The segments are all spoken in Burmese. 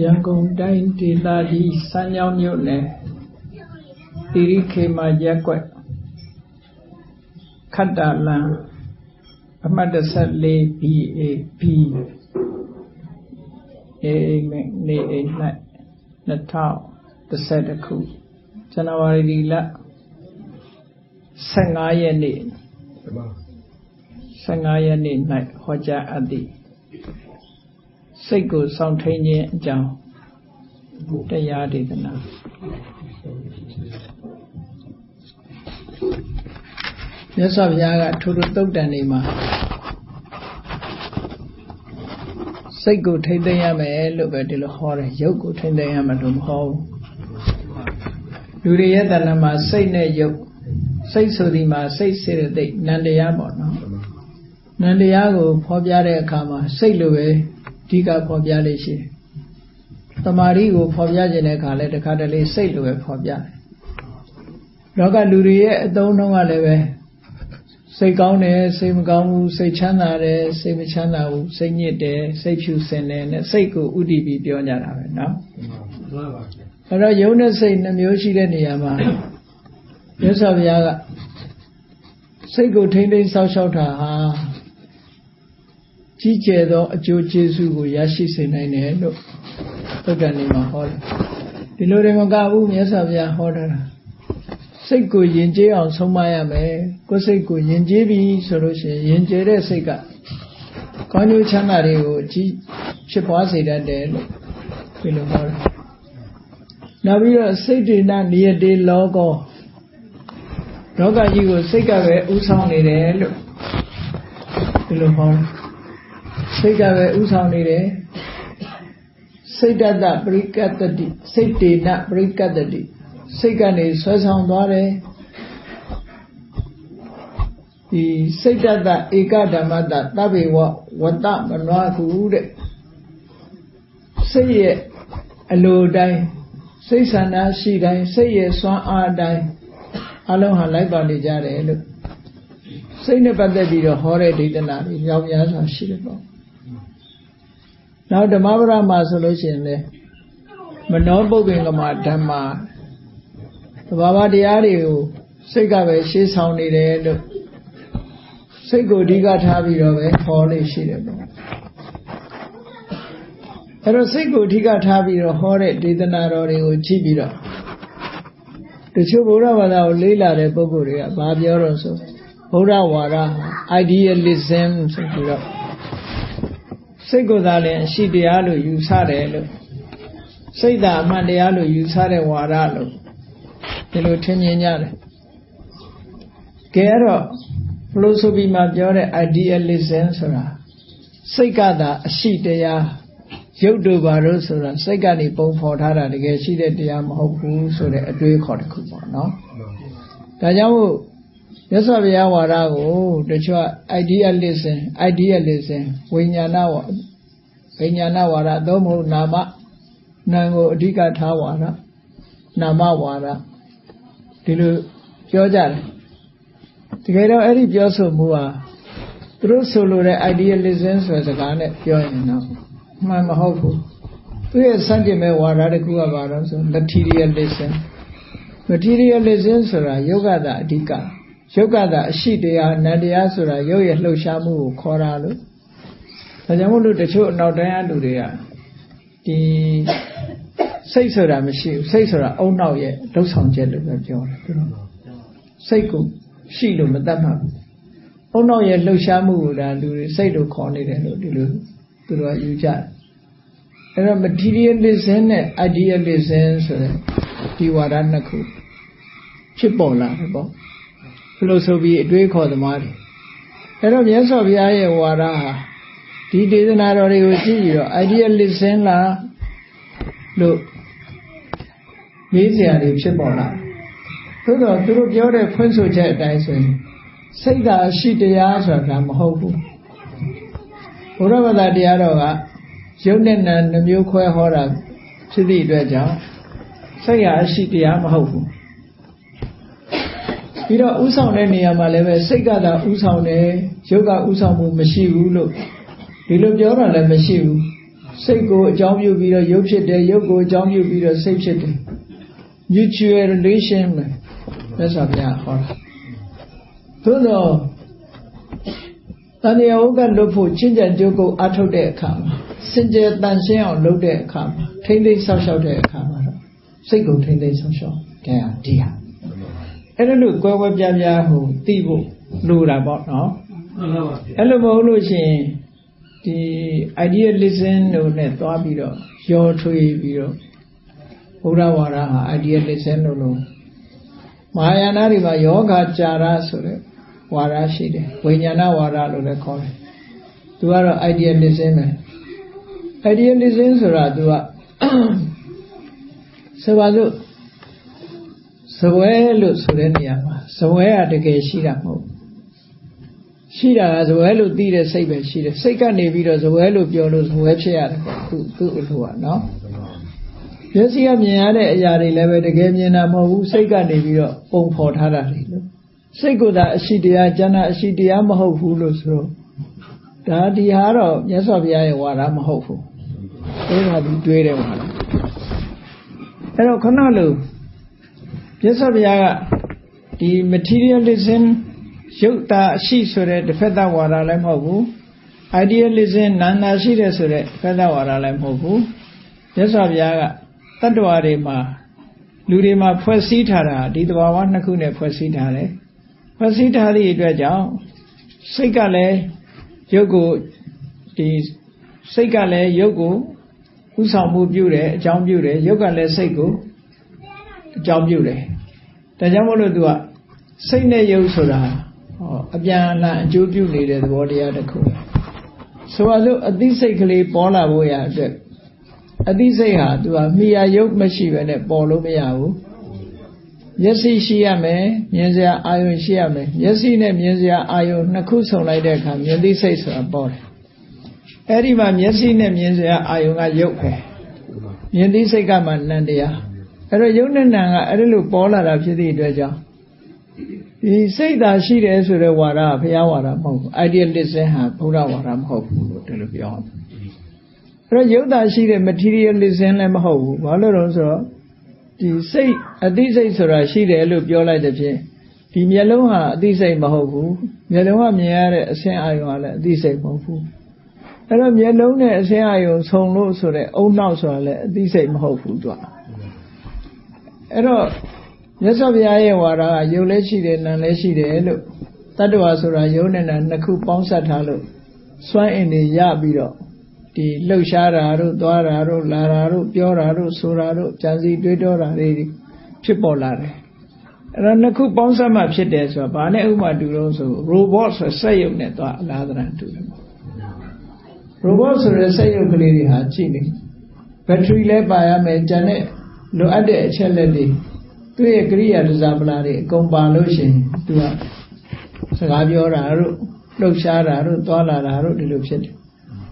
ရန်ကုန်တိုင်းဒေသကြီးစမ်းကြောင်းမြို့နယ်တိရိခေမာရက်ကွက်ခတ္တလန်အမှတ်14 BAB အေးမနေအိမ်၌2012ခုဇန်နဝါရီလ15ရက်နေ့15ရက်နေ့၌ဟောကြားအပ်သည့် စိတ်ကိုစောင့်ထိန်ခြင်းအကြောင်းတရားဒေသနာမြတ်စွာဘုရားကထိုထိုတုတ်တန်နေမှာစိတ်ကိုထိမ့်သိမ်းရမယ်လို့ပဲဒီလိုဟောတယ်ရုပ်ကိုထိမ့်သိမ်းရမယ်လို့မဟောဘူးလူတွေရဲ့တဏ္ဍာမှာစိတ်နဲ့ရုပ်စိတ်ဆိုဒီမှာစိတ်စေတသိက်နန္တရားပေါ့နော်နန္တရားကိုဖော်ပြတဲ့အခါမှာစိတ်လိုပဲ ဓိကဖော်ပြလေးရှိတယ်။တမာရီကိုဖော်ပြခြင်းတဲ့အခါလဲတခါတလေစိတ်လိုပဲဖော်ပြတယ်။လောကလူတွေရဲ့အသုံးနှုန်းကလည်းပဲစိတ်ကောင်းတယ်စိတ်မကောင်းဘူးစိတ်ချမ်းသာတယ်စိတ်မချမ်းသာဘူးစိတ်ညစ်တယ်စိတ်ဖြူစင်တယ်နဲ့စိတ်ကိုဥတည်ပြီးပြောကြတာပဲနော်။မှန်ပါဗျာ။အဲ့တော့ယုံနဲ့စိတ်နှမျိုးရှိတဲ့နေရာမှာမြတ်စွာဘုရားကစိတ်ကိုထိမ့်သိမ်းဆောက်ရှောက်တာဟာ ကြီးကျယ်သောအကျိုးကျေးဇူးကိုရရှိစေနိုင်တယ်လို့သုတ္တန်နေမှာဟောတယ်ဒီလိုတွေမကဘူးမြတ်စွာဘုရားဟောတာစိတ်ကိုယဉ်ကျေးအောင်ဆုံးမရမယ်ကိုယ်စိတ်ကိုယဉ်ကျေးပြီဆိုလို့ရှိရင်ယဉ်ကျေးတဲ့စိတ်ကကောင်းကျိုးချမ်းသာတွေကိုအကြီးဖြစ်ပွားစေတတ်တယ်လို့ဒီလိုဟောတယ်နောက်ပြီးတော့စိတ်ဒေနနိယတေလောကောလောကကြီးကိုစိတ်ကပဲဥဆောင်နေတယ်လို့ဒီလိုဟောတယ် စိတ်ကပဲဥဆောင်နေတယ်စိတ်တတပရိကတ္တိစိတ်တေနပရိကတ္တိစိတ်ကနေဆွဲဆောင်သွားတယ်ဒီစိတ်တတဧကဓမ္မတသဗ္ဗေဝဝတ္တမနွားခုတဲ့စိတ်ရဲ့အလိုတိုင်းစိတ်ဆန္ဒရှိတိုင်းစိတ်ရဲ့စွမ်းအားတိုင်းအလုံးဟာလိုက်ပါနေကြတယ်လို့စိတ်နဲ့ပတ်သက်ပြီးတော့ဟောတဲ့ဒေသနာတွေကြောင်းများစွာရှိတယ်ပေါ့ နောက်ဓမ္မပဒမှာဆိုလို့ရှိရင်လေမနောပုပ္ပင်ကမဓမ္မသဘာဝတရားတွေကိုစိတ်ကပဲရှေးဆောင်နေတယ်လို့စိတ်ကိုအဓိကထားပြီးတော့ပဲဟောလေးရှိတယ်ပေါ့အဲ့တော့စိတ်ကိုအဓိကထားပြီးတော့ဟောတဲ့ဒေသနာတော်တွေကိုကြည့်ပြီးတော့တချို့ဗုဒ္ဓဘာသာကိုလေးလာတဲ့ပုဂ္ဂိုလ်တွေကဘာပြောတော့ဆိုဗုဒ္ဓဝါဒ idealism ဆိုပြီးတော့ စိတ်ကိုယ်သာလည်းအရှိတရားလို့ယူဆတယ်လို့စိတ်သာအမှန်တရားလို့ယူဆတဲ့ဝါဒလို့ဒီလိုထင်မြင်ကြတယ်ကဲအဲ့တော့ philosophy မှာပြောတဲ့ idealism ဆိုတာစိတ်ကသာအရှိတရားရုပ်တို့ဘာလို့ဆိုတာစိတ်ကနေပုံဖော်ထားတာတကယ်ရှိတဲ့တရားမဟုတ်ဘူးဆိုတဲ့အတွေးခေါ်တစ်ခုပေါ့နော်ဒါကြောင့်မို့ မြတ်စွာဘုရားဝါဒကိုတချို့ idealism idealism ဝိညာဏဝဝိညာဏဝါဒသို့မဟုတ်နာမနာကိုအဓိကထားဝါဒနာမဝါဒဒီလိုပြောကြတယ်တကယ်တော့အဲ့ဒီပြောဆိုမှုဟာသူတို့ဆိုလိုတဲ့ idealism ဆိုတဲ့စကားနဲ့ပြောရင်တော့မှန်မဟုတ်ဘူးသူရဲ့စန့်ကျင်မဲ့ဝါဒတစ်ခုကဘာလို့ဆို materialism materialism ဆိုတာယောဂတာအဓိက ရုပ်ကသာအရှိတရားနန္တရားဆိုတာရုပ်ရဲ့လှုပ်ရှားမှုကိုခေါ်တာလို့ဒါကြောင့်မို့လို့တချို့အနောက်တိုင်းအလူတွေကဒီစိတ်ဆိုတာမရှိဘူးစိတ်ဆိုတာအုံနောက်ရဲ့လှုပ်ဆောင်ချက်လို့ပဲပြောတယ်သူတို့စိတ်ကိုရှိလို့မတတ်မှဘူးအုံနောက်ရဲ့လှုပ်ရှားမှုကိုဒါလူတွေစိတ်လို့ခေါ်နေတယ်လို့ဒီလိုသူတို့ကယူကြတယ်အဲ့တော့ materialism နဲ့ idealism ဆိုတဲ့ဒီဝါဒနှစ်ခုဖြစ်ပေါ်လာတယ်ပေါ့ ဖိလိုဆိုပြီးအတွေးခေါ်သမားတွေအဲ့တော့မြတ်စွာဘုရားရဲ့ဝါဒဟာဒီဒေသနာတော်တွေကိုကြည့်ပြီးတော့ idealism လားလို့မေးစရာတွေဖြစ်ပေါ်လာသို့တော့သူတို့ပြောတဲ့ဖွင့်ဆိုချက်အတိုင်းဆိုရင်စိတ်ကအရှိတရားဆိုတာမဟုတ်ဘူးဘုရားဘာသာတရားတော်ကရုပ်နဲ့နာနှမျိုးခွဲဟောတာဖြစ်သည့်အတွက်ကြောင့်စိတ်ကအရှိတရားမဟုတ်ဘူး ပြီးတော့ဥဆောင်တဲ့နေရာမှာလည်းပဲစိတ်ကသာဥဆောင်တယ်ရုပ်ကဥဆောင်မှုမရှိဘူးလို့ဒီလိုပြောတာလည်းမရှိဘူးစိတ်ကိုအကြောင်းပြုပြီးတော့ရုပ်ဖြစ်တယ်ရုပ်ကိုအကြောင်းပြုပြီးတော့စိတ်ဖြစ်တယ် mutual relation ပဲသက်သာပြဟောတာသို့တော့တဏှာဥက္ကလွတ်ဖို့ချင်းကြံကြုတ်ကိုအထုတ်တဲ့အခါမှာစင်ကြယ်တန်ရှင်းအောင်လုပ်တဲ့အခါမှာထိမ့်သိမ်းဆောက်ရှောက်တဲ့အခါမှာတော့စိတ်ကိုထိမ့်သိမ်းဆောက်ရှောက်တဲ့ဟာဒီဟာ အဲ့ဒါလို့ကွဲကွဲပြားပြားဟိုသိဖို့လိုတာပေါ့နော်အဲ့လိုမဟုတ်လို့ရှိရင်ဒီ idealism တို့နဲ့သွားပြီးတော့ရောထွေးပြီးတော့ဘုရားဝါဒဟာ idealism လို့လို့မဟာယာနတွေမှာယောဂကြာရဆိုတဲ့ဝါဒရှိတယ်ဝိညာဏဝါဒလို့လည်းခေါ်တယ်သူကတော့ idealism ပဲ idealism ဆိုတာသူကဆိုပါစို့ ဇပွဲလို့ဆိုတဲ့နေရာမှာဇပွဲကတကယ်ရှိတာမဟုတ်ရှိတာကဇပွဲလို့သိတဲ့စိတ်ပဲရှိတယ်စိတ်ကနေပြီးတော့ဇပွဲလို့ပြောလို့ဇပွဲဖြစ်ရတယ်သူသူ့အလို့ကနော်မျက်စိကမြင်ရတဲ့အရာတွေလည်းပဲတကယ်မြင်တာမဟုတ်ဘူးစိတ်ကနေပြီးတော့ပုံဖော်ထားတာတွေလို့စိတ်ကသာအရှိတရားကျန်တာအရှိတရားမဟုတ်ဘူးလို့ဆိုတော့ဒါဒီဟာတော့မြတ်စွာဘုရားရဲ့ဝါဒမဟုတ်ဘူးအဲ့ဒါဒီတွေးတယ်ဝါဒအဲ့တော့ခဏလို့ မြတ်စွာဘုရားကဒီ materialism ရုပ်တာအရှိဆိုတဲ့တစ်ဖက်သားဝါဒလည်းမဟုတ်ဘူး idealism နာနာရှိတယ်ဆိုတဲ့ဖက်သားဝါဒလည်းမဟုတ်ဘူးမြတ်စွာဘုရားကတတ္တဝါတွေမှာလူတွေမှာဖွဲ့စည်းထားတာဒီတဘာဝနှစ်ခုနဲ့ဖွဲ့စည်းထားတယ်ဖွဲ့စည်းထားသည့်အတွက်ကြောင့်စိတ်ကလည်းရုပ်ကိုဒီစိတ်ကလည်းရုပ်ကိုဥဆောင်မှုပြုတယ်အကြောင်းပြုတယ်ရုပ်ကလည်းစိတ်ကို အကြောင်းပြုတယ်ဒါကြောင့်မို့လို့သူကစိတ်နဲ့ရုပ်ဆိုတာဟောအပြန်အလှန်အကျိုးပြုနေတဲ့သဘောတရားတစ်ခုဆိုပါစို့အသိစိတ်ကလေးပေါ်လာဖို့ရအတွက်အသိစိတ်ဟာသူကမိယာရုပ်မရှိဘဲနဲ့ပေါ်လို့မရဘူးမျက်စိရှိရမယ်မြင်စရာအာယုံရှိရမယ်မျက်စိနဲ့မြင်စရာအာယုံနှစ်ခုဆုံလိုက်တဲ့အခါမြင်သိစိတ်ဆိုတာပေါ်တယ်အဲ့ဒီမှာမျက်စိနဲ့မြင်စရာအာယုံကရုပ်ပဲမြင်သိစိတ်ကမှနံတရား အဲ့တော့ရုပ်နဲ့နံကအဲ့ဒီလိုပေါ်လာတာဖြစ်သည့်အတွက်ကြောင့်ဒီစိတ်သာရှိတယ်ဆိုတဲ့ဝါဒကဘုရားဝါဒမဟုတ်ဘူး idealism ဟာဘုရားဝါဒမဟုတ်ဘူးလို့ဒီလိုပြောအောင်အဲ့တော့ယုတ်တာရှိတဲ့ materialism လည်းမဟုတ်ဘူးဘာလို့လဲဆိုတော့ဒီစိတ်အသိစိတ်ဆိုတာရှိတယ်လို့ပြောလိုက်တဲ့ဖြင့်ဒီမျက်လုံးဟာအသိစိတ်မဟုတ်ဘူးမျက်လုံးကမြင်ရတဲ့အဆင်းအာရုံကလည်းအသိစိတ်မဟုတ်ဘူးအဲ့တော့မျက်လုံးနဲ့အဆင်းအာရုံဆုံလို့ဆိုတဲ့အုံနောက်ဆိုတာလည်းအသိစိတ်မဟုတ်ဘူးသူက အဲ့တော့မြတ်စွာဘုရားရဲ့ဝါဒကယုတ်လည်းရှိတယ်နာလည်းရှိတယ်လို့တတ္တဝါဆိုတာယုတ်နဲ့နာနှစ်ခုပေါင်းစပ်ထားလို့စွမ်းအင်တွေရပြီးတော့ဒီလှုပ်ရှားတာတို့သွားတာတို့လာတာတို့ပြောတာတို့ဆိုတာတို့ကြံစီတွေးတောတာတွေဖြစ်ပေါ်လာတယ်အဲ့တော့နှစ်ခုပေါင်းစပ်မှဖြစ်တယ်ဆိုတာဘာနဲ့ဥပမာတူလို့ဆို robot ဆိုစက်ရုပ်နဲ့သွားအလားတရတူတယ် robot ဆိုတဲ့စက်ရုပ်ကလေးတွေဟာကြည့်နေဘက်ထရီလည်းပါရမယ်ကျန်တဲ့ လိုအပ်တဲ့အချက်လက်တွေသူ့ရဲ့ကရိယာဒဇာပလာတွေအကုန်ပါလို့ရှိရင်သူကစကားပြောတာတို့လှုပ်ရှားတာတို့သွားလာတာတို့ဒီလိုဖြစ်တယ်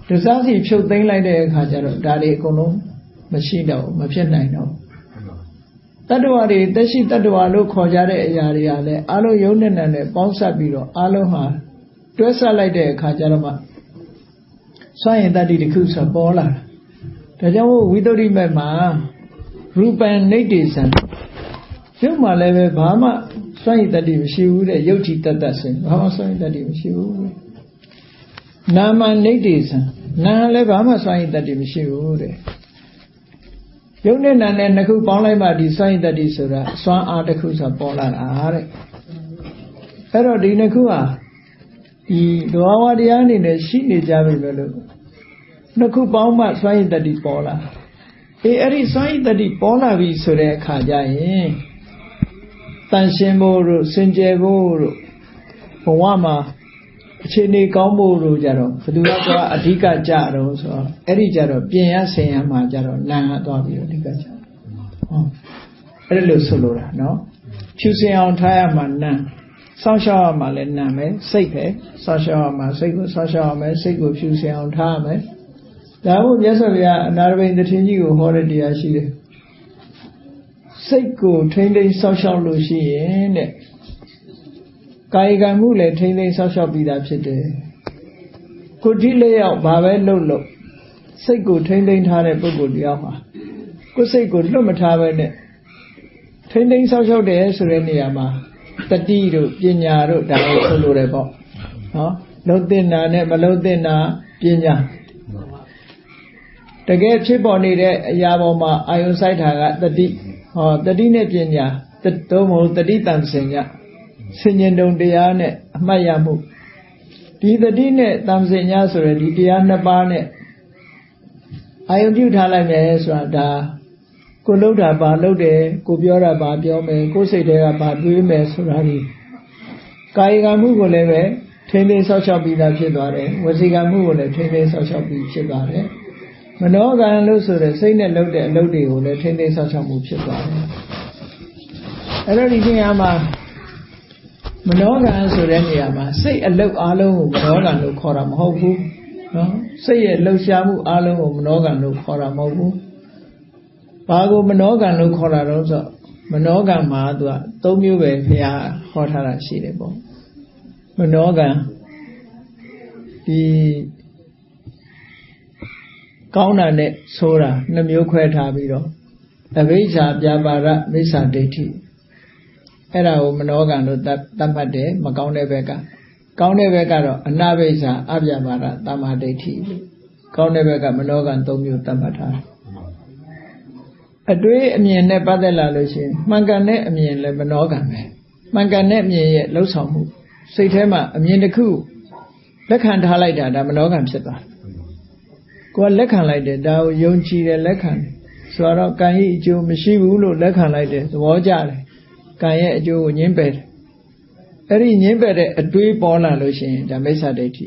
ဒဇာစီဖြုတ်သိမ်းလိုက်တဲ့အခါကျတော့ဒါတွေအကုန်လုံးမရှိတော့မဖြစ်နိုင်တော့တတ္တဝါတွေတက်ရှိတတ္တဝါလို့ခေါ်ကြတဲ့အရာတွေကလည်းအလုံးယုံနဲ့နဲ့ပေါင်းစပ်ပြီးတော့အလုံးဟာတွဲဆက်လိုက်တဲ့အခါကျတော့မှစွန့်ရင်တတ္တိတစ်ခုဆိုပေါ်လာတာဒါကြောင့်ဝိသုဒ္ဓိမက်မှာ ရူပံနေတေဆံရုပ်မှလည်းပဲဘာမှစွန့်ရင်တတ္တိမရှိဘူးတဲ့ယုတ်တိတတ္တဆင်ဘာမှစွန့်ရင်တတ္တိမရှိဘူးနာမနေတေဆံနာလည်းဘာမှစွန့်ရင်တတ္တိမရှိဘူးတဲ့ယုတ်နဲ့နာနဲ့နှစ်ခုပေါင်းလိုက်မှဒီစွန့်ရင်တတ္တိဆိုတာစွမ်းအားတစ်ခုဆိုပေါ်လာတာတဲ့အဲ့တော့ဒီနှစ်ခုဟာဒီဒဝဝတရားအနေနဲ့ရှိနေကြပြီပဲလို့နှစ်ခုပေါင်းမှစွန့်ရင်တတ္တိပေါ်လာ အေးအဲ့ဒီစွန့်ရင်တတ္တိပေါ်လာပြီဆိုတဲ့အခါကျရင်တန်ရှင်းဖို့တို့စင်ကြယ်ဖို့တို့ဘဝမှာအခြေအနေကောင်းဖို့တို့ကြတော့ဘယ်သူကအဓိကကြတော့ဆိုတော့အဲ့ဒီကြတော့ပြင်ရဆင်ရမှာကြတော့နာငါသွားပြီးတော့အဓိကကြဟောအဲ့လိုဆိုလိုတာနော်ဖြူစင်အောင်ထားရမှာနာစောင့်ရှောက်ရမှာလည်းနာမယ်စိတ်ပဲစောင့်ရှောက်ရမှာစိတ်ကိုစောင့်ရှောက်ရမယ်စိတ်ကိုဖြူစင်အောင်ထားရမယ် ဒါမို့မြတ်စွာဘုရားအနာရဘိန်တထင်းကြီးကိုဟောတဲ့တရားရှိတယ်စိတ်ကိုထိမ့်သိမ်းစောင့်ရှောက်လို့ရှိရင်တဲ့ကာယကံမှုလည်းထိမ့်သိမ်းစောင့်ရှောက်ပြီးသားဖြစ်တယ်ကိုတိလေးရောက်ဘာပဲလုပ်လို့စိတ်ကိုထိမ့်သိမ်းထားတဲ့ပုဂ္ဂိုလ်တရားမှာကိုယ်စိတ်ကိုလွတ်မထားပဲနဲ့ထိမ့်သိမ်းဆောက်ရှောက်တယ်ဆိုတဲ့နေရာမှာတတိတို့ပညာတို့ဒါကိုဆိုလိုတယ်ပေါ့နော်လုံးတင်တာနဲ့မလုံးတင်တာပညာ တကယ်ဖြစ်ပေါ်နေတဲ့အရာပေါ်မှာအာယုစိုက်တာကတတိဟောတတိနဲ့ပညာတသုံးမဟုတ်တတိတန်စင်ညဆင်ញင်တုံတရားနဲ့အမှတ်ရမှုဒီတတိနဲ့တန်စင်ညဆိုရယ်ဒီတရားနှစ်ပါးနဲ့အာယုပြုထားလိုက်မယ်ဆိုတာဒါကိုလှုပ်တာဘာလှုပ်တယ်ကိုပြောတာဘာပြောမယ်ကိုစိတ်ထဲကဘာတွေးမယ်ဆိုတာဒီကာယကံမှုကိုလည်းပဲထိမ့်သိမ်းဆောက်ရှောက်ပြီးသားဖြစ်သွားတယ်ဝစီကံမှုကိုလည်းထိမ့်သိမ်းဆောက်ရှောက်ပြီးဖြစ်သွားတယ် မနောကံလို့ဆိုတဲ့စိတ်နဲ့လှုပ်တဲ့အလုပ်တွေကိုလည်းထိမ့်သိမ်းဆောက်ရှောက်မှုဖြစ်သွားတယ်အဲ့တော့ဒီနေရာမှာမနောကံဆိုတဲ့နေရာမှာစိတ်အလုပ်အလုံးကိုမနောကံလို့ခေါ်တာမဟုတ်ဘူးနော်စိတ်ရဲ့လှုပ်ရှားမှုအလုံးကိုမနောကံလို့ခေါ်တာမဟုတ်ဘူးဘာကိုမနောကံလို့ခေါ်တာတော့ဆိုမနောကံမှာသူကသုံးမျိုးပဲဘုရားဟောထားတာရှိတယ်ပေါ့မနောကံဒီ ကောင်းတာနဲ့ဆိုးတာနှမျိုးခွဲထားပြီးတော့အဘိဓါပြပါရမိစ္ဆာဒိဋ္ဌိအဲ့ဒါကိုမနောကံလို့သတ်မှတ်တယ်မကောင်းတဲ့ဘက်ကကောင်းတဲ့ဘက်ကတော့အနာဘိစ္ဆာအပြပါရတမ္မာဒိဋ္ဌိလို့ကောင်းတဲ့ဘက်ကမနောကံ၃မျိုးသတ်မှတ်ထားတယ်အတွေးအမြင်နဲ့ပတ်သက်လာလို့ရှိရင်မှန်ကန်တဲ့အမြင်လည်းမနောကံပဲမှန်ကန်တဲ့အမြင်ရဲ့လှုပ်ဆောင်မှုစိတ်ထဲမှာအမြင်တစ်ခုလက်ခံထားလိုက်တာဒါမနောကံဖြစ်သွားကိုယ် ကလက်ခံလိုက်တယ်ဒါကိုယုံကြည်တယ်လက်ခံတယ်ဆိုတော့ကံရဲ့အကျိုးမရှိဘူးလို့လက်ခံလိုက်တယ်သဘောကျတယ်ကံရဲ့အကျိုးကိုညှင်းပယ်တယ်အဲ့ဒီညှင်းပယ်တဲ့အတွေးပေါ်လာလို့ရှိရင်ဒါမိစ္ဆာဒိဋ္ဌိ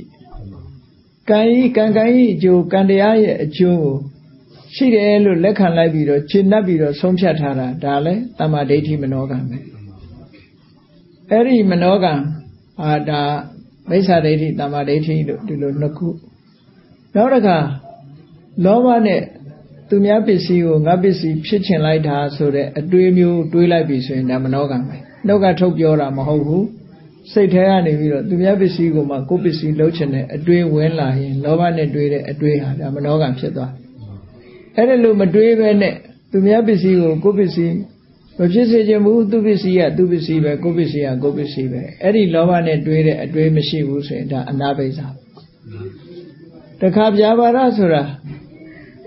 ကံဤကံကံဤအကျိုးကံတရားရဲ့အကျိုးကိုရှိတယ်လို့လက်ခံလိုက်ပြီးတော့ရှင်းနှပ်ပြီးတော့ဆုံးဖြတ်ထားတာဒါလည်းတမ္မာဒိဋ္ဌိမနောကံပဲအဲ့ဒီမနောကံအာဒါမိစ္ဆာဒိဋ္ဌိတမ္မာဒိဋ္ဌိလို့ဒီလိုနှစ်ခုနောက်တစ်ခါ လောဘနဲ့သူများပစ္စည်းကိုငါပစ္စည်းဖြစ်ချင်လိုက်တာဆိုတဲ့အတွေးမျိုးတွေးလိုက်ပြီဆိုရင်ဒါမနောကံပဲနှုတ်ကထုတ်ပြောတာမဟုတ်ဘူးစိတ်ထဲကနေပြီးတော့သူများပစ္စည်းကိုမှကိုယ်ပစ္စည်းလုံးချင်တဲ့အတွေးဝင်လာရင်လောဘနဲ့တွေးတဲ့အတွေးဟာဒါမနောကံဖြစ်သွားအဲ့ဒါလို့မတွေးပဲနဲ့သူများပစ္စည်းကိုကိုယ်ပစ္စည်းမဖြစ်စေချင်ဘူးသူပစ္စည်းကသူပစ္စည်းပဲကိုယ်ပစ္စည်းကကိုယ်ပစ္စည်းပဲအဲ့ဒီလောဘနဲ့တွေးတဲ့အတွေးမရှိဘူးဆိုရင်ဒါအနာဘိဇာ တခါပြာပါရဆိုတာ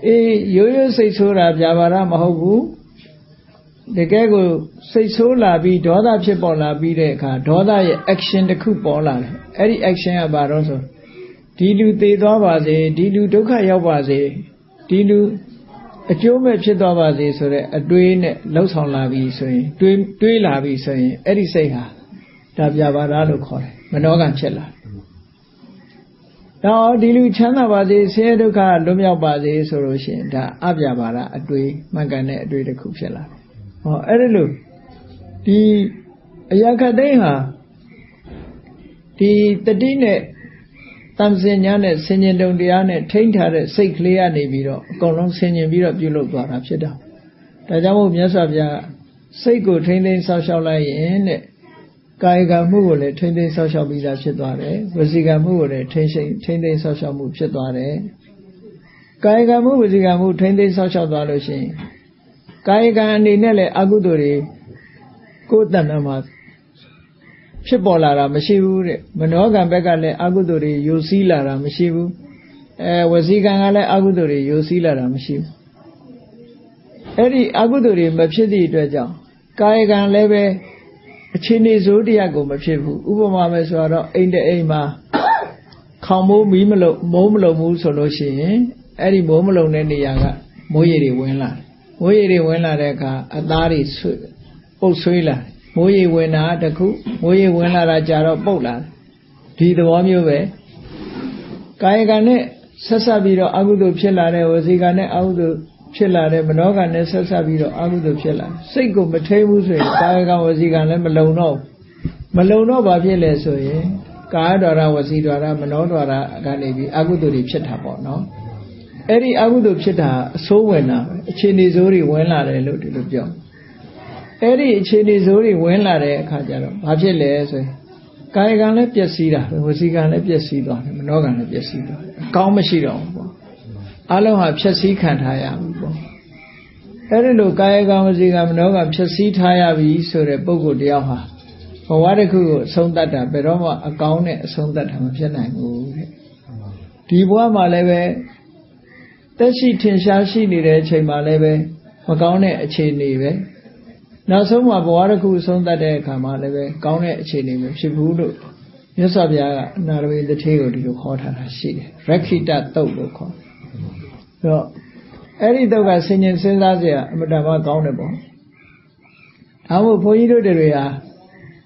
အေးရိုးရိုးစိတ်ဆိုးတာပြာပါရမဟုတ်ဘူးတကယ်ကိုစိတ်ဆိုးလာပြီးဒေါသဖြစ်ပေါ်လာပြီးတဲ့အခါဒေါသရဲ့ action တစ်ခုပေါ်လာတယ်အဲ့ဒီ action ကဘာတော့ဆိုဒီလူသေသွားပါစေဒီလူဒုက္ခရောက်ပါစေဒီလူအကျိုးမဲ့ဖြစ်သွားပါစေဆိုတဲ့အတွေးနဲ့လှုပ်ဆောင်လာပြီဆိုရင်တွေးတွေးလာပြီဆိုရင်အဲ့ဒီစိတ်ဟာဒါပြပါရလို့ခေါ်တယ်မနောကံဖြစ်လာ တော့ဒီလူချမ်းသာပါစေဆင်းရဲဒုက္ခလွတ်မြောက်ပါစေဆိုလို့ရှိရင်ဒါအပြပါရအတွေးမှန်ကန်တဲ့အတွေးတစ်ခုဖြစ်လာတယ်ဟောအဲ့ဒါလို့ဒီအရာခတ်သိမ်းဟာဒီတတိနဲ့တမ်စင်ညာနဲ့ဆင်ញင်တုံတရားနဲ့ထိမ့်ထားတဲ့စိတ်ကလေးကနေပြီးတော့အကုန်လုံးဆင်ញင်ပြီးတော့ပြုလုပ်သွားတာဖြစ်တော့ဒါကြောင့်မို့မြတ်စွာဘုရားစိတ်ကိုထိမ့်သိမ်းဆောက်ရှောက်လိုက်ရင်တဲ့ ကာယကံမှုကိုလည်းထိမ့်သိမ်းဆောက်ရှောက်ပြီးသားဖြစ်သွားတယ်ဝစီကံမှုကိုလည်းထိမ့်သိမ်းထိမ့်သိမ်းဆောက်ရှောက်မှုဖြစ်သွားတယ်ကာယကံမှုဝစီကံမှုထိမ့်သိမ်းဆောက်ရှောက်သွားလို့ရှိရင်ကာယကံအနေနဲ့လည်းအကုသိုလ်တွေကိုယ်တဏ္ဍမှာဖြစ်ပေါ်လာတာမရှိဘူးတဲ့မနောကံဘက်ကလည်းအကုသိုလ်တွေယိုစီးလာတာမရှိဘူးအဲဝစီကံကလည်းအကုသိုလ်တွေယိုစီးလာတာမရှိဘူးအဲ့ဒီအကုသိုလ်တွေမဖြစ်သည့်အတွက်ကြောင့်ကာယကံလည်းပဲ အခြေအနေစိုးတရားကိုမဖြစ်ဘူးဥပမာပဲဆိုတော့အိမ်တအိမ်မှာခေါင်မိုးမီးမလုံမိုးမလုံဘူးဆိုလို့ရှိရင်အဲ့ဒီမိုးမလုံတဲ့နေရာကမိုးရေတွေဝင်လာတယ်မိုးရေတွေဝင်လာတဲ့အခါအသားတွေဆွပုတ်ဆွေးလာမိုးရေဝင်တာတခုမိုးရေဝင်လာတာကြာတော့ပုတ်လာဒီသဘောမျိုးပဲကာယကံနဲ့ဆက်ဆက်ပြီးတော့အကုသိုလ်ဖြစ်လာတဲ့ဝစီကံနဲ့အကုသိုလ် ဖြစ်လာတဲ့မနောကံနဲ့ဆက်ဆက်ပြီးတော့အကုသိုလ်ဖြစ်လာစိတ်ကိုမထိဘူးဆိုရင်ကာယကံဝစီကံလည်းမလုံတော့မလုံတော့ဘာဖြစ်လဲဆိုရင်ကာယဒွါရဝစီဒွါရမနောဒွါရကနေပြီးအကုသိုလ်တွေဖြစ်တာပေါ့နော်အဲ့ဒီအကုသိုလ်ဖြစ်တာအဆိုးဝင်တာအခြေအနေဆိုးတွေဝင်လာတယ်လို့ဒီလိုပြောအဲ့ဒီအခြေအနေဆိုးတွေဝင်လာတဲ့အခါကျတော့ဘာဖြစ်လဲဆိုရင်ကာယကံလည်းပျက်စီးတာဝစီကံလည်းပျက်စီးသွားတယ်မနောကံလည်းပျက်စီးသွားတယ်အကောင်းမရှိတော့ဘူးပေါ့ အလုံးဟာဖြည့်ဆည်းခံထားရပြီပေါ့အဲ့ဒီလိုကာယကံဝစီကံမနောကံဖြည့်ဆည်းထားရပြီဆိုတဲ့ပုဂ္ဂိုလ်တယောက်ဟာဘဝတစ်ခုကိုအဆုံးသတ်တာဘယ်တော့မှအကောင်းနဲ့အဆုံးသတ်တာမဖြစ်နိုင်ဘူးတဲ့ဒီဘဝမှာလည်းပဲတက်ရှိထင်ရှားရှိနေတဲ့အချိန်မှာလည်းပဲမကောင်းတဲ့အခြေအနေပဲနောက်ဆုံးမှာဘဝတစ်ခုအဆုံးသတ်တဲ့အခါမှာလည်းပဲကောင်းတဲ့အခြေအနေမျိုးဖြစ်ဘူးလို့မြတ်စွာဘုရားကအနာရဝေတထေကိုဒီလိုခေါ်ထားတာရှိတယ်ရခိတတုတ်လို့ခေါ်တယ် တော့အဲ့ဒီတုတ်ကဆင်ញင်စဉ်းစားစရာအမတန်မှကောင်းတယ်ပေါ့ဒါမို့ဘုန်းကြီးတို့တွေဟာ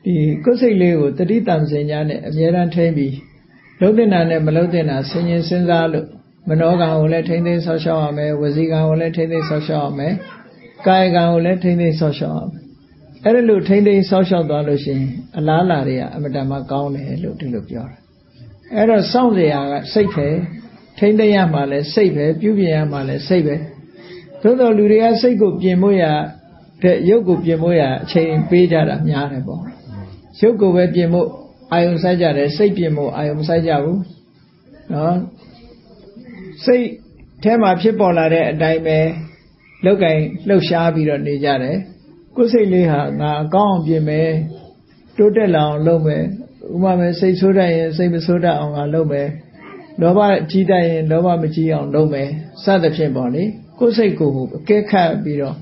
ဒီကိုယ်စိတ်လေးကိုတတိတံစင်ညာနဲ့အမြဲတမ်းထိမ့်ပြီးလုံးတင်တာနဲ့မလုံးတင်တာဆင်ញင်စဉ်းစားလို့မနောကံကိုလည်းထိမ့်သိမ်းဆောက်ရှောက်ရမယ်ဝစီကံကိုလည်းထိမ့်သိမ်းဆောက်ရှောက်ရမယ်ကာယကံကိုလည်းထိမ့်သိမ်းဆောက်ရှောက်ရမယ်အဲ့ဒါလို့ထိမ့်သိမ်းဆောက်ရှောက်သွားလို့ရှိရင်အလားလာတွေကအမတန်မှကောင်းတယ်လို့ဒီလိုပြောတာအဲ့တော့စောင့်စရာကစိတ်ပဲ ထိမ့်သိမ်းရမှလည်းစိတ်ပဲပြုပြင်ရမှလည်းစိတ်ပဲသို့တော်လူတွေကစိတ်ကိုပြင်ဖို့ရတဲ့ရုပ်ကိုပြင်ဖို့ရအချိန်ပေးကြတာများတယ်ပေါ့ရုပ်ကိုပဲပြင်ဖို့အာယုံဆိုင်ကြတယ်စိတ်ပြင်ဖို့အာယုံမဆိုင်ကြဘူးနော်စိတ်ထဲမှာဖြစ်ပေါ်လာတဲ့အတိုင်းပဲလောက်ကင်လှုပ်ရှားပြီးတော့နေကြတယ်ကိုယ်စိတ်လေးဟာငါအကောင်းအောင်ပြင်မယ်တိုးတက်လာအောင်လုပ်မယ်ဥပမာစိတ်ဆိုးတတ်ရင်စိတ်မဆိုးတတ်အောင်ငါလုပ်မယ် လောဘကြီးတတ်ရင်လောဘမကြီးအောင်လုပ်မယ်စသဖြင့်ပေါ့လေကိုယ်စိတ်ကိုယ်အကဲခတ်ပြီးတော့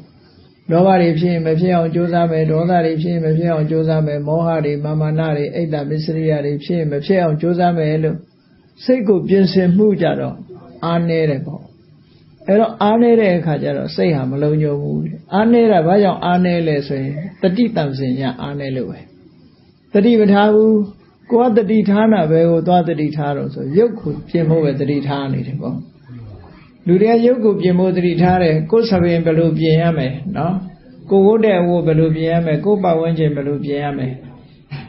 လောဘတွေဖြစ်ရင်မဖြစ်အောင်ကြိုးစားမယ်ဒေါသတွေဖြစ်ရင်မဖြစ်အောင်ကြိုးစားမယ်မောဟတွေမာမာနတွေအိတ်တမစ္စရိယတွေဖြစ်ရင်မဖြစ်အောင်ကြိုးစားမယ်လို့စိတ်ကိုပြင်ဆင်မှုကြတော့အားနေတယ်ပေါ့အဲ့တော့အားနေတဲ့အခါကျတော့စိတ်ဟာမလုံးညုံဘူးအားနေတာဘာကြောင့်အားနေလဲဆိုရင်တတိတံစင်ရအားနေလို့ပဲတတိမထားဘူး ကိုကတတိထားတာပဲကိုသွားတတိထားတော့ဆိုရုပ်ကိုပြင်ဖို့ပဲတတိထားနေတယ်ပေါ့လူတွေကရုပ်ကိုပြင်ဖို့တတိထားတယ်ကိုယ်ဆပင်ဘယ်လိုပြင်ရမလဲနော်ကိုဝတ်တဲ့ဝတ်ဘယ်လိုပြင်ရမလဲကိုပတ်ဝန်းကျင်ဘယ်လိုပြင်ရမလဲ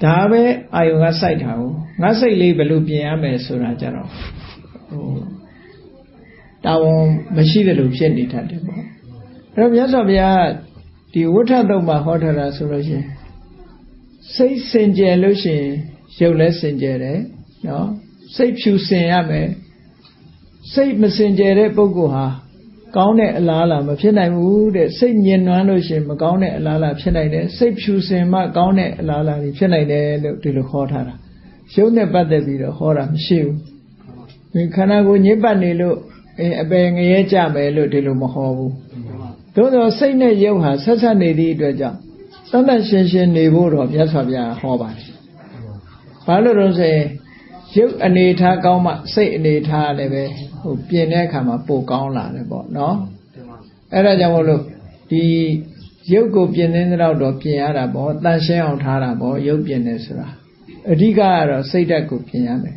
ဒါပဲအာယုံကစိုက်တာကိုငါစိတ်လေးဘယ်လိုပြင်ရမလဲဆိုတာကြတော့ဟိုတာဝန်မရှိတယ်လို့ဖြစ်နေတတ်တယ်ပေါ့အဲ့တော့မြတ်စွာဘုရားဒီဝဋ္ထတုံမှာဟောထားတာဆိုလို့ရှိရင်စိတ်စင်ကြယ်လို့ရှိရင် ရုပ်လည်းစင်ကြယ်တယ်နော်စိတ်ဖြူစင်ရမယ်စိတ်မစင်ကြယ်တဲ့ပုဂ္ဂိုလ်ဟာကောင်းတဲ့အလားအလာမဖြစ်နိုင်ဘူးတဲ့စိတ်ညင်နွမ်းလို့ရှိရင်မကောင်းတဲ့အလားအလာဖြစ်နိုင်တယ်စိတ်ဖြူစင်မှကောင်းတဲ့အလားအလာတွေဖြစ်နိုင်တယ်လို့ဒီလိုခေါ်ထားတာရုပ်နဲ့ပတ်သက်ပြီးတော့ဟောတာမရှိဘူးခန္ဓာကိုယ်ညစ်ပတ်နေလို့အင်းအပယ်ငရဲကြမယ်လို့ဒီလိုမဟောဘူးသို့သောစိတ်နဲ့ရုပ်ဟာဆက်ဆက်နေသည့်အတွက်ကြောင့်သတ်သတ်ရှင်းရှင်းနေဖို့တော့မြတ်စွာဘုရားဟောပါတယ် ဘာလို့လို့ဆိုရင်ရုပ်အနေထားကောင်းမှစိတ်အနေထားလည်းပဲဟိုပြင်တဲ့အခါမှာပိုကောင်းလာတယ်ပေါ့နော်အဲ့ဒါကြောင့်မို့လို့ဒီရုပ်ကိုပြင်တဲ့တော့တော့ပြင်ရတာပေါ့တန်ရှင်းအောင်ထားတာပေါ့ရုပ်ပြင်တယ်ဆိုတာအဓိကကတော့စိတ်ဓာတ်ကိုပြင်ရမယ်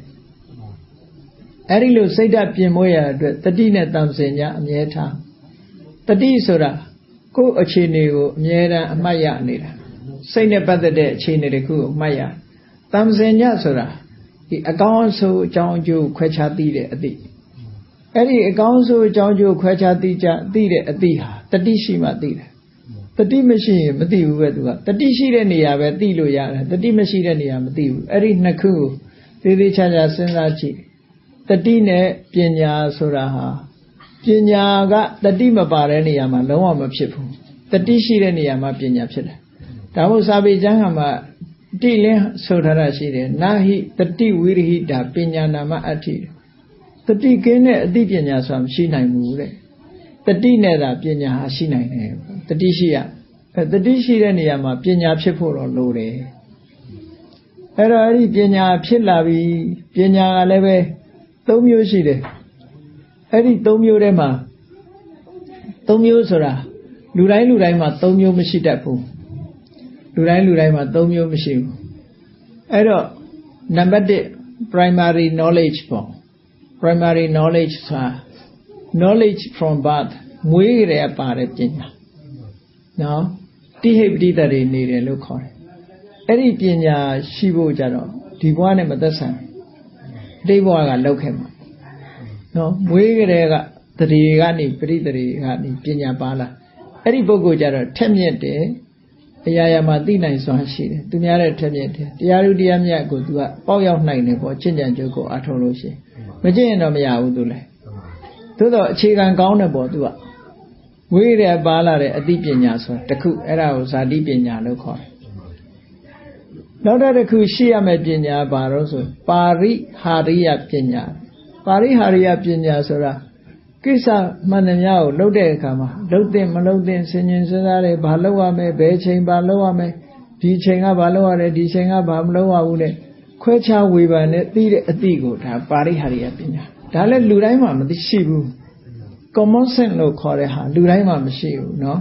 အဲ့ဒီလိုစိတ်ဓာတ်ပြင်မိုးရအတွက်တတိနဲ့တံစင်ညာအမြဲထားတတိဆိုတာကိုယ်အခြေအနေကိုအမြဲတမ်းအမှတ်ရနေတာစိတ်နဲ့ပတ်သက်တဲ့အခြေအနေတစ်ခုကိုအမှတ်ရတံ စင်ညာဆိုတာဒီအကောင်းဆိုးအကြောင်းအကျိုးခွဲခြားသိတဲ့အသည့်အဲ့ဒီအကောင်းဆိုးအကြောင်းအကျိုးခွဲခြားသိကြသိတဲ့အသည့်ဟာတတိရှိမှသိတယ်တတိမရှိရင်မသိဘူးပဲသူကတတိရှိတဲ့နေရာပဲသိလို့ရတယ်တတိမရှိတဲ့နေရာမသိဘူးအဲ့ဒီနှစ်ခုကိုသေးသေးချာချာစဉ်းစားကြည့်တတိနဲ့ပညာဆိုတာဟာပညာကတတိမပါတဲ့နေရာမှာလုံးဝမဖြစ်ဘူးတတိရှိတဲ့နေရာမှာပညာဖြစ်တယ်ဒါမို့စာပေကျမ်းကမှာ တိလင်းဆိုထားတာရှိတယ်နာဟိတတိဝိရဟိတာပညာနာမအဋ္ဌိတတိကင်းတဲ့အသိပညာဆိုတာမရှိနိုင်ဘူးတဲ့တတိနဲ့သာပညာဟာရှိနိုင်တယ်တတိရှိရအဲတတိရှိတဲ့နေရာမှာပညာဖြစ်ဖို့တော့လိုတယ်အဲ့တော့အဲ့ဒီပညာဖြစ်လာပြီပညာကလည်းပဲ၃မျိုးရှိတယ်အဲ့ဒီ၃မျိုးထဲမှာ၃မျိုးဆိုတာလူတိုင်းလူတိုင်းမှာ၃မျိုးမရှိတတ်ဘူး လူတိုင်းလူတိုင်းမှာ၃မျိုးမရှိဘူးအဲ့တော့နံပါတ်1 primary knowledge ပေါ့ primary knowledge ဆိုတာ knowledge from birth မွေးကြရပါတဲ့ပညာနော်တိဟိပတိတတွေနေတယ်လို့ခေါ်တယ်အဲ့ဒီပညာရှိဖို့ကြတော့ဒီဘဝနဲ့မသက်ဆိုင်အတိတ်ဘဝကလောက်ခဲ့မှာနော်မွေးကြတဲ့ကတရေကနေပရိတရေကနေပညာပါလာအဲ့ဒီပုဂ္ဂိုလ်ကြတော့ထက်မြက်တယ် အရာရာမှာသိနိုင်စွမ်းရှိတယ်သူများတဲ့ထက်မြက်တယ်တရားလူတရားမြတ်ကိုသူကပေါက်ရောက်နိုင်တယ်ပေါ့ချင့်ကြံကြုတ်ကိုအထုံးလို့ရှိရင်မကျင့်ရင်တော့မရဘူးသူလည်းသို့တော့အခြေခံကောင်းတယ်ပေါ့သူကဝိရပါလာတဲ့အသိပညာဆိုတခုအဲ့ဒါကိုဇာတိပညာလို့ခေါ်တယ်နောက်တစ်ခုရှိရမယ့်ပညာဘာလို့ဆိုပါရိဟာရိယပညာပါရိဟာရိယပညာဆိုတာ ကိစ္စမှန်တယ်များကိုလှုပ်တဲ့အခါမှာလှုပ်တဲ့မလှုပ်တဲ့ဆင်ញင်စဉ်းစားတယ်ဘာလှုပ်ရမလဲဘယ်ချိန်ဘာလှုပ်ရမလဲဒီချိန်ကဘာလှုပ်ရတယ်ဒီချိန်ကဘာမလှုပ်ရဘူးလေခွဲခြားဝေဖန်နဲ့သိတဲ့အသည့်ကိုဒါပါရိဟာရိယပညာဒါလည်းလူတိုင်းမှာမသိရှိဘူး common sense လို့ခေါ်တဲ့ဟာလူတိုင်းမှာမရှိဘူးเนาะ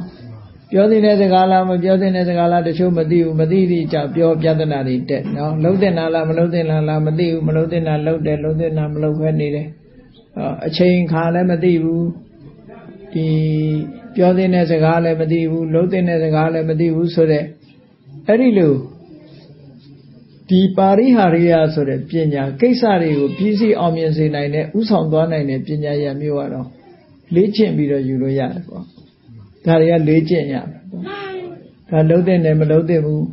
ပြောတဲ့စကားလားမပြောတဲ့စကားလားတချို့မသိဘူးမသိသည့်ကြောင့်ပြောပြဿနာတွေတက်เนาะလုံးတဲ့နာလားမလုံးတဲ့နာလားမသိဘူးမလုံးတဲ့နာလုံးတယ်လုံးတဲ့နာမလုံးခွဲနေတယ် အချိန်ခါလည်းမသိဘူးဒီပြောတဲ့စကားလည်းမသိဘူးလုံးတဲ့စကားလည်းမသိဘူးဆိုတော့အဲ့ဒီလိုဒီပါရိဟာရိယဆိုတဲ့ပညာကိစ္စတွေကိုပြည့်စည်အောင်မြင်စေနိုင်တဲ့ဥဆောင်သွားနိုင်တဲ့ပညာရမျိုးကတော့လေ့ကျင့်ပြီးတော့ယူလို့ရတယ်ပေါ့ဒါတွေကလေ့ကျင့်ရမယ်ပေါ့ဒါလုံးတဲ့နဲ့မလုံးတဲ့ဘူး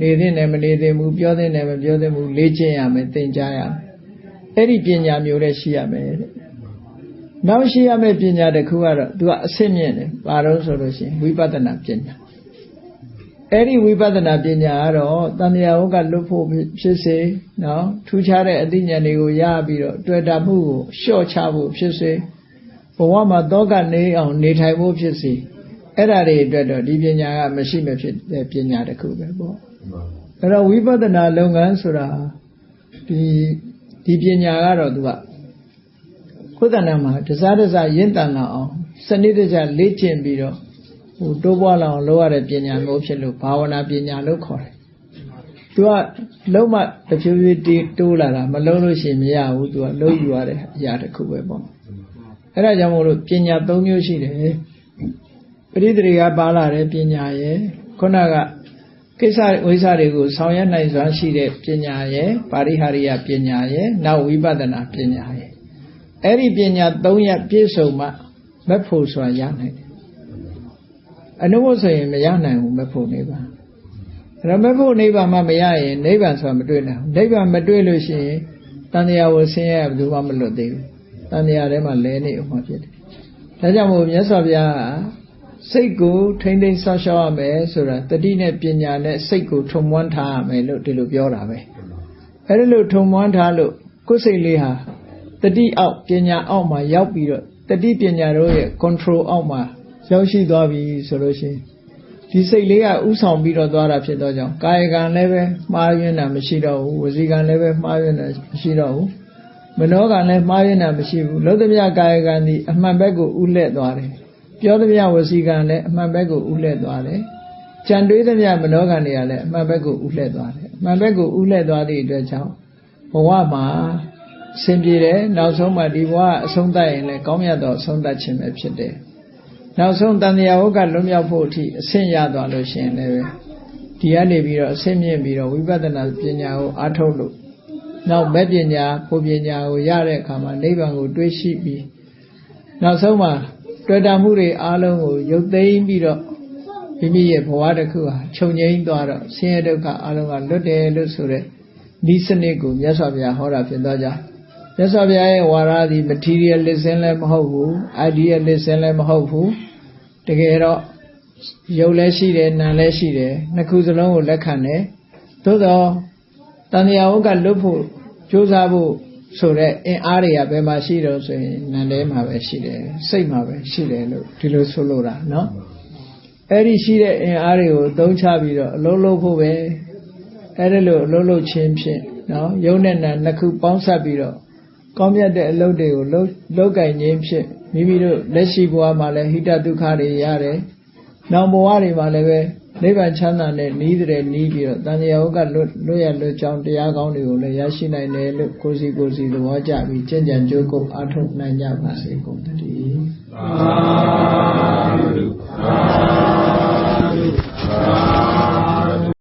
နေတဲ့နဲ့မနေတဲ့ဘူးပြောတဲ့နဲ့မပြောတဲ့ဘူးလေ့ကျင့်ရမယ်သင်ကြားရမယ် အဲ့ဒီပညာမျိုးလည်းရှိရမယ်တဲ့နောက်ရှိရမယ့်ပညာတစ်ခုကတော့သူကအစစ်မြင့်တယ်ဘာလို့ဆိုလို့ရှိရင်ဝိပဿနာပညာအဲ့ဒီဝိပဿနာပညာကတော့တန်မြာဟုတ်ကလွတ်ဖို့ဖြစ်စေနော်ထူးခြားတဲ့အသိဉာဏ်တွေကိုရပြီးတော့တွေ့တာမှုကိုလျှော့ချဖို့ဖြစ်စေဘဝမှာတောကနေအောင်နေထိုင်ဖို့ဖြစ်စီအဲ့ဒါတွေအတွက်တော့ဒီပညာကမရှိမဖြစ်တဲ့ပညာတစ်ခုပဲပေါ့အဲ့တော့ဝိပဿနာလုပ်ငန်းဆိုတာဒီ ဒီပညာကတော့သူကခုသဏ္ဍာန်မှာတစားတစားရင့်တန်လာအောင်စနစ်တကျလေ့ကျင့်ပြီးတော့ဟိုတိုးပွားလာအောင်လုပ်ရတဲ့ပညာမျိုးဖြစ်လို့ဘာဝနာပညာလို့ခေါ်တယ်သူကလုံးမတဖြည်းဖြည်းတိုးလာတာမလုံးလို့ရှိရင်မရဘူးသူကလုံးယူရတဲ့အရာတစ်ခုပဲပေါ့အဲ့ဒါကြောင့်မို့လို့ပညာ၃မျိုးရှိတယ်ပရိသေတွေကပါလာတဲ့ပညာရယ်ခုနက ကိစ္စဝိစ္စတွေကိုဆောင်ရွက်နိုင်စွမ်းရှိတဲ့ပညာရယ်ပါရိဟာရိယပညာရယ်နောက်ဝိပဿနာပညာရယ်အဲ့ဒီပညာ၃ရပ်ပြည့်စုံမှမဖို့စွာရနိုင်တယ်အနုဘဆိုရင်မရနိုင်ဘူးမဖို့နေပါရမဖို့နိဗ္ဗာန်မှမရရင်နိဗ္ဗာန်ဆိုတာမတွေ့နိုင်ဘူးနိဗ္ဗာန်မတွေ့လို့ရှိရင်တန်တရားကိုဆင်းရဲဘယ်သူမှမလွတ်သေးဘူးတန်တရားထဲမှာလဲနေဥမှာဖြစ်တယ်ဒါကြောင့်မို့မြတ်စွာဘုရား စိတ်ကိုထိမ့်သိမ်းဆောက်ရှောက်ရမယ်ဆိုတာတတိနဲ့ပညာနဲ့စိတ်ကိုထုံမွမ်းထားရမယ်လို့ဒီလိုပြောတာပဲအဲဒီလိုထုံမွမ်းထားလို့ကိုယ်စိတ်လေးဟာတတိအောက်ပညာအောက်မှာရောက်ပြီးတော့တတိပညာတို့ရဲ့ control အောက်မှာရောက်ရှိသွားပြီဆိုလို့ရှိရင်ဒီစိတ်လေးကဥဆောင်ပြီးတော့သွားတာဖြစ်တော့ကြောင့်ကာယကံလည်းပဲမှားယွင်းတာမရှိတော့ဘူးဝစီကံလည်းပဲမှားယွင်းတာမရှိတော့ဘူးမနောကလည်းမှားယွင်းတာမရှိဘူးလောသမြကာယကံဒီအမှန်ဘက်ကိုဥလက်သွားတယ် ပြောသမျှဝစီကံလည်းအမှန်ဘက်ကိုဥလက်သွားတယ်ကြံတွေးသမျှမနောကံတွေကလည်းအမှန်ဘက်ကိုဥလက်သွားတယ်အမှန်ဘက်ကိုဥလက်သွားသည့်အတွက်ကြောင့်ဘဝမှာဆင်ပြေတယ်နောက်ဆုံးမှဒီဘဝအဆုံးသတ်ရင်လည်းကောင်းမြတ်သောအဆုံးသတ်ခြင်းပဲဖြစ်တယ်နောက်ဆုံးတန်တရားဟုတ်ကလွတ်မြောက်ဖို့အထိအဆင့်ရသွားလို့ရှိရင်လည်းဒီကနေပြီးတော့အဆင့်မြင့်ပြီးတော့ဝိပဿနာပညာကိုအားထုတ်လို့နောက်မဲ့ပညာကိုပညာကိုရတဲ့အခါမှာနိဗ္ဗာန်ကိုတွေးရှိပြီးနောက်ဆုံးမှာ တွေ့တာမှုတွေအားလုံးကိုရုပ်သိမ်းပြီးတော့မိမိရဲ့ဘဝတစ်ခုဟာခြုံငိမ့်သွားတော့ဆင်းရဲဒုက္ခအားလုံးကလွတ်တယ်လို့ဆိုတဲ့ဒီစနစ်ကိုမြတ်စွာဘုရားဟောတာဖြစ်သွားကြမြတ်စွာဘုရားရဲ့ဝါရသည် materialism လည်းမဟုတ်ဘူး idealism လည်းမဟုတ်ဘူးတကယ်တော့ရုပ်လည်းရှိတယ်နာမ်လည်းရှိတယ်နှစ်ခုစလုံးကိုလက်ခံတယ်သို့တော့တန်တရားဥက္ကလွတ်ဖို့ကြိုးစားဖို့ ဆိုတော့အင်အားတွေကဘယ်မှာရှိတော့ဆိုရင်နံထဲမှာပဲရှိတယ်စိတ်မှာပဲရှိတယ်လို့ဒီလိုဆိုလိုတာနော်အဲ့ဒီရှိတဲ့အင်အားတွေကိုသုံးချပြီးတော့အလုံးလုံးဖို့ပဲအဲ့ဒါလို့အလုံးလုံးချင်းဖြင့်နော်ရုပ်နဲ့နာနှစ်ခုပေါင်းစပ်ပြီးတော့ကောင်းမြတ်တဲ့အလုပ်တွေကိုလုံးလုံးကင်ခြင်းဖြင့်မိမိတို့လက်ရှိဘဝမှာလည်းဟိတဒုက္ခတွေရတယ်နောက်ဘဝတွေမှာလည်းပဲ နိဗ္ဗာန်ချမ်းသာနဲ့နီးတဲ့နီးပြီးတော့တန်ရာဟုတ်ကလွတ်လွတ်ရလွတ်ချောင်းတရားကောင်းတွေကိုလည်းရရှိနိုင်တယ်လို့ကိုစီကိုစီသဘောကျပြီးကြင်ကြံကြိုးကုပ်အားထုတ်နိုင်ကြပါစေကုန်တည်းသာဓုသာဓုသာဓု